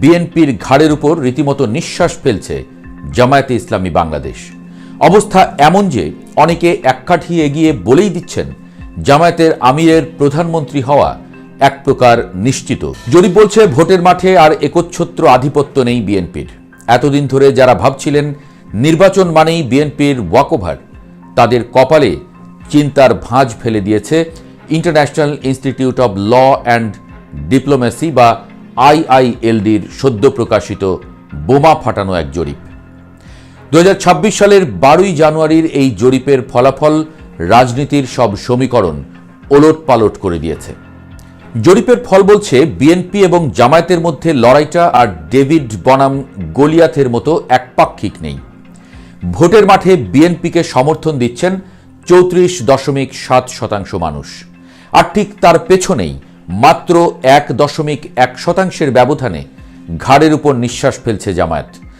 বিএনপির ঘাড়ের উপর রীতিমতো নিঃশ্বাস ফেলছে জামায়াতে ইসলামী বাংলাদেশ। অবস্থা এমন যে অনেকে এককাঠি এগিয়ে বলেই দিচ্ছেন জামায়াতের আমিরের প্রধানমন্ত্রী হওয়া এক প্রকার নিশ্চিত। জরিপ বলছে ভোটের মাঠে আর একচ্ছত্র আধিপত্য নেই বিএনপির। এতদিন ধরে যারা ভাবছিলেন নির্বাচন মানেই বিএনপির ওয়াকওভার, তাদের কপালে চিন্তার ভাঁজ ফেলে দিয়েছে international institute of law and diplomacy বা আইআইএলডির সদ্য প্রকাশিত বোমা ফাটানো এক জরিপ। দু হাজার ছাব্বিশ সালের বারোই জানুয়ারির এই জরিপের ফলাফল রাজনীতির সব সমীকরণ ওলট পালট করে দিয়েছে। জরিপের ফল বলছে, বিএনপি এবং জামায়াতের মধ্যে লড়াইটা আর ডেভিড বনাম গলিয়াথের মতো একপাক্ষিক নেই। ভোটের মাঠে বিএনপিকে সমর্থন দিচ্ছেন চৌত্রিশ দশমিক সাত শতাংশ মানুষ। আর ঠিক তার পেছনেই মাত্র এক দশমিক এক শতাংশের ব্যবধানে ঘাড়ের উপর নিঃশ্বাস ফেলছে জামায়াত।